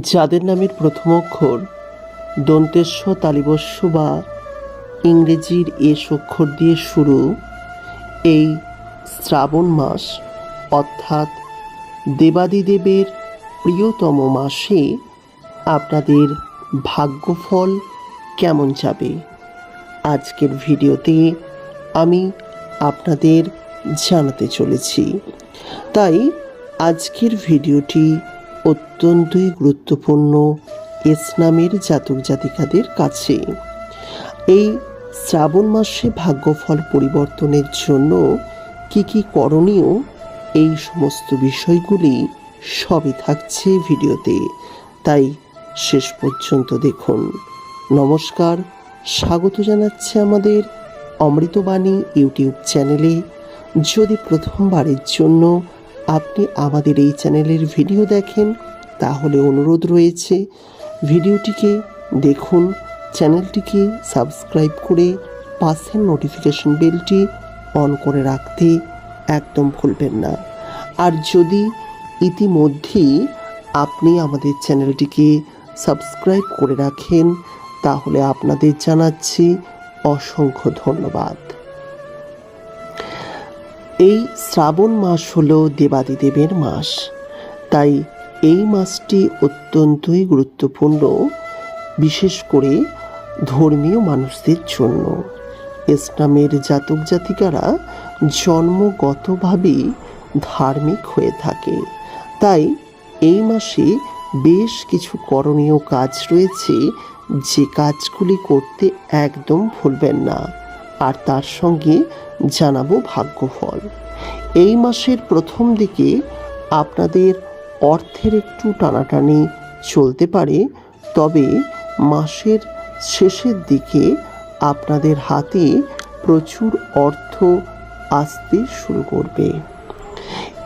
যাদের নামের প্রথম অক্ষর দন্তেস্ব তালিবস্য বা ইংরেজির এস অক্ষর দিয়ে শুরু, এই শ্রাবণ মাস অর্থাৎ দেবাদিদেবের প্রিয়তম মাসে আপনাদের ভাগ্যফল কেমন যাবে? আজকের ভিডিওতে আমি আপনাদের জানাতে চলেছি। তাই আজকের ভিডিওটি অত্যন্তই গুরুত্বপূর্ণ ইসলামের জাতক জাতিকাদের কাছে। এই শ্রাবণ মাসে ভাগ্যফল পরিবর্তনের জন্য কি কি করণীয়, এই সমস্ত বিষয়গুলি সবই থাকছে ভিডিওতে। তাই শেষ পর্যন্ত দেখুন। নমস্কার, স্বাগত জানাচ্ছে আমাদের অমৃতবাণী ইউটিউব চ্যানেলে। যদি প্রথমবারের জন্য আপনি আমাদের এই চ্যানেলের ভিডিও দেখেন, তাহলে অনুরোধ রয়েছে ভিডিওটিকে দেখুন, চ্যানেলটিকে সাবস্ক্রাইব করে পাশের নোটিফিকেশন বেলটি অন করে রাখতে একদম ভুলবেন না। আর যদি ইতিমধ্যেই আপনি আমাদের চ্যানেলটিকে সাবস্ক্রাইব করে রাখেন, তাহলে আপনাদের জানাচ্ছি অসংখ্য ধন্যবাদ। এই শ্রাবণ মাস হলো দেবাদিদেবের মাস। তাই এই মাসটি অত্যন্তই গুরুত্বপূর্ণ, বিশেষ করে ধর্মীয় মানুষদের জন্য। ইসলামের জাতক জাতিকারা জন্মগতভাবেই ধার্মিক হয়ে থাকে। তাই এই মাসে বেশ কিছু করণীয় কাজ রয়েছে, যে কাজগুলি করতে একদম ভুলবেন না। আর তার সঙ্গে জানাব ভাগ্যফল। এই মাসের প্রথম দিকে আপনাদের অর্থের একটু টানাটানি চলতে পারে, তবে মাসের শেষের দিকে আপনাদের হাতে প্রচুর অর্থ আসতে শুরু করবে।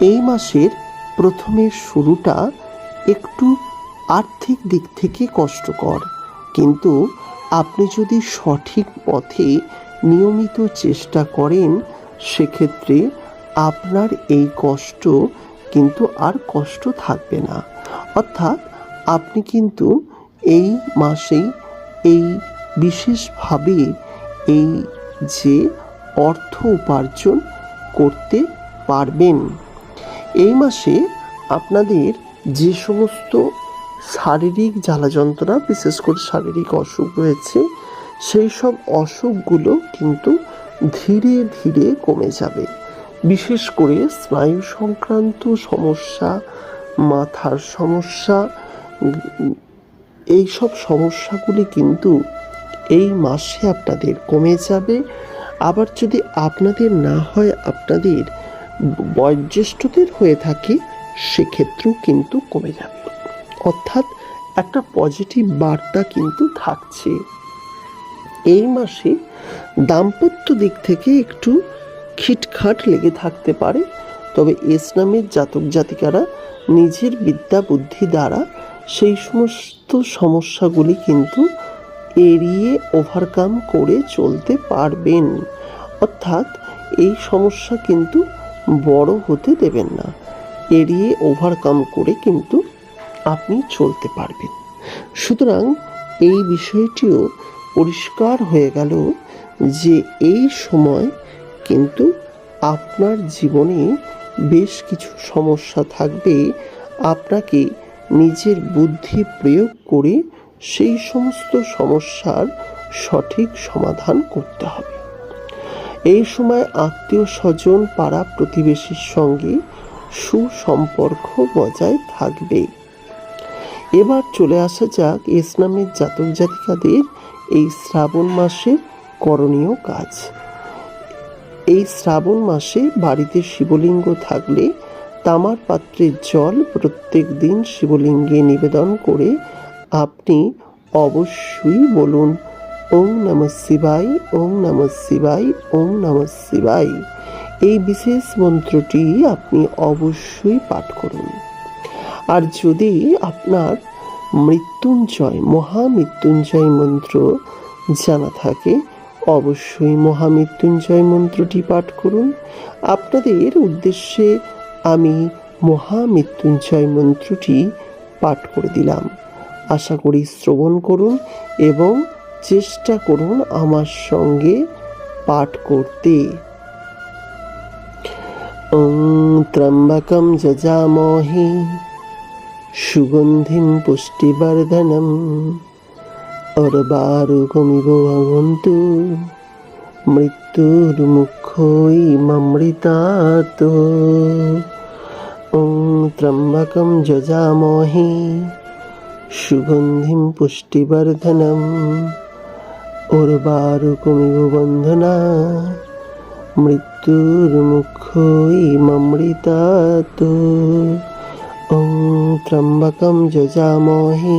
এই মাসের প্রথমের শুরুটা একটু আর্থিক দিক থেকে কষ্টকর, কিন্তু আপনি যদি সঠিক পথে নিয়মিত চেষ্টা করেন, সেক্ষেত্রে আপনার এই কষ্ট কিন্তু আর কষ্ট থাকবে না। অর্থাৎ আপনি কিন্তু এই মাসেই এই বিশেষভাবে এই যে অর্থ উপার্জন করতে পারবেন। এই মাসে আপনাদের যে সমস্ত শারীরিক জ্বালা যন্ত্রণা বিশেষ করে শারীরিক অসুখ রয়েছে সেই সব অসুখগুলো কিন্তু ধীরে ধীরে কমে যাবে। বিশেষ করে স্নায়ু সংক্রান্ত সমস্যা, মাথার সমস্যা, এই সব সমস্যাগুলি কিন্তু এই মাসে আপনাদের কমে যাবে। আবার যদি আপনাদের না হয় আপনাদের বয়োজ্যেষ্ঠদের হয়ে থাকে, সেক্ষেত্রেও কিন্তু কমে যাবে। অর্থাৎ একটা পজিটিভ বার্তা কিন্তু থাকছে। এই মাসে দাম্পত্য দিক থেকে একটু খিটখাট লেগে থাকতে পারে। তবে ইসলামের জাতক জাতিকারা নিজের বিদ্যা বুদ্ধি দ্বারা সেই সমস্ত সমস্যাগুলি কিন্তু এড়িয়ে ওভারকাম করে চলতে পারবেন। অর্থাৎ এই সমস্যা কিন্তু বড় হতে দেবেন না। এড়িয়ে ওভারকাম করে কিন্তু আপনি চলতে পারবেন। সুতরাং এই বিষয়টিও পরিষ্কার হয়ে গেল যে এই সময় কিন্তু আপনার জীবনে বেশ কিছু সমস্যা থাকবে। আপনাকে নিজের বুদ্ধি প্রয়োগ করে সেই সমস্ত সমস্যার সঠিক সমাধান করতে হবে। এই সময় আত্মীয় স্বজন, পাড়া প্রতিবেশীর সঙ্গে সুসম্পর্ক বজায় থাকবে। এবার চলে আসা যাক ইসলামের জাতক জাতিকাদের এই শ্রাবণ মাসের করণীয় কাজ। এই শ্রাবণ মাসে বাড়িতে শিবলিঙ্গ থাকলে তামার পাত্রের জল প্রত্যেক দিন শিবলিঙ্গে নিবেদন করে আপনি অবশ্যই বলুন, ওম নম শিবাই ওং নম শিবাই ওং নম শিবাই এই বিশেষ মন্ত্রটি আপনি অবশ্যই পাঠ করুন। আর যদি আপনার মৃত্যুঞ্জয়, মহামৃত্যুঞ্জয় মন্ত্র জানা থাকে, অবশ্যই মহামৃত্যুঞ্জয় মন্ত্রটি পাঠ করুন। আপনাদের উদ্দেশ্যে আমি মহামৃত্যুঞ্জয় মন্ত্রটি পাঠ করে দিলাম। আশা করি শ্রবণ করুন এবং চেষ্টা করুন আমার সঙ্গে পাঠ করতে। ত্র্যম্বকম যজামহে সুগন্ধিম পুষ্টিবর্ধনম। অর্বারুকমিব ভবন্তু। মৃত্যুর্মুক্ষই মমৃতাত। ওং ত্র্যম্বকম যজামহে। সুগন্ধিম পুষ্টিবর্ধনম। উর্বারুকমিব বন্ধনা। মৃত্যুর্মুক্ষই মমৃতাত। ত্র্যম্বকম যজামহে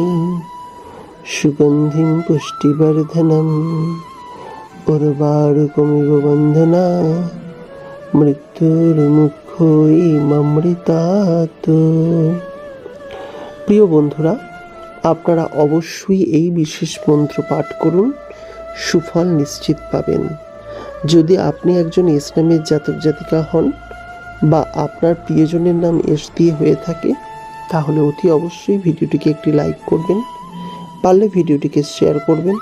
সুগন্ধিম পুষ্টিবর্ধনম উর্বারুকমিব বন্ধনা মৃত্যুর্মুক্ষই মমৃতাত প্রিয় বন্ধুরা, আপনারা অবশ্যই এই বিশেষ মন্ত্র পাঠ করুন, সুফল নিশ্চিত পাবেন। যদি আপনি একজন ইসলামের জাতক জাতিকা হন বা আপনার প্রিয়জনের নাম এস দিয়ে হয়ে থাকে, তাহলে অতি অবশ্যই ভিডিওটিকে একটি লাইক করবেন, পারলে ভিডিওটিকে শেয়ার করবেন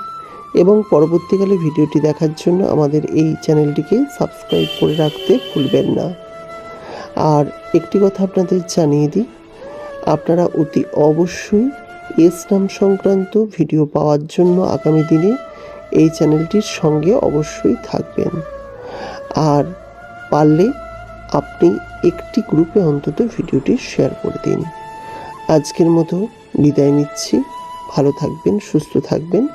এবং পরবর্তীকালে ভিডিওটি দেখার জন্য আমাদের এই চ্যানেলটিকে সাবস্ক্রাইব করে রাখতে ভুলবেন না। আর একটি কথা আপনাদের জানিয়ে দিই, আপনারা অতি অবশ্যই এস নাম সংক্রান্ত ভিডিও পাওয়ার জন্য আগামী দিনে এই চ্যানেলটির সঙ্গে অবশ্যই থাকবেন। আর পারলে আপনি একটি গ্রুপে অন্তত ভিডিওটি শেয়ার করে দিন। আজকের মতো বিদায় নিচ্ছি। ভালো থাকবেন, সুস্থ থাকবেন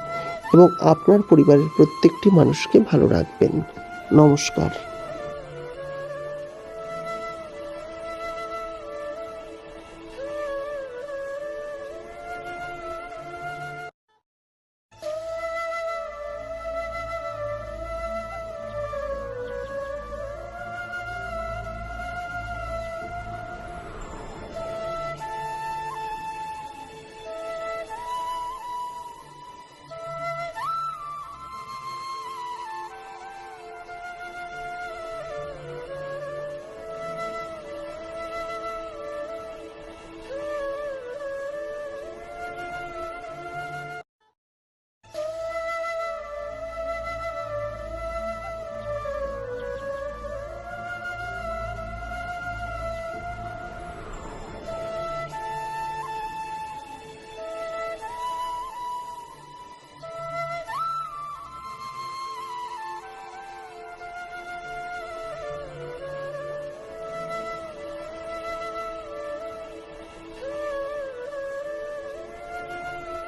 এবং আপনার পরিবারের প্রত্যেকটি মানুষকে ভালো রাখবেন। নমস্কার।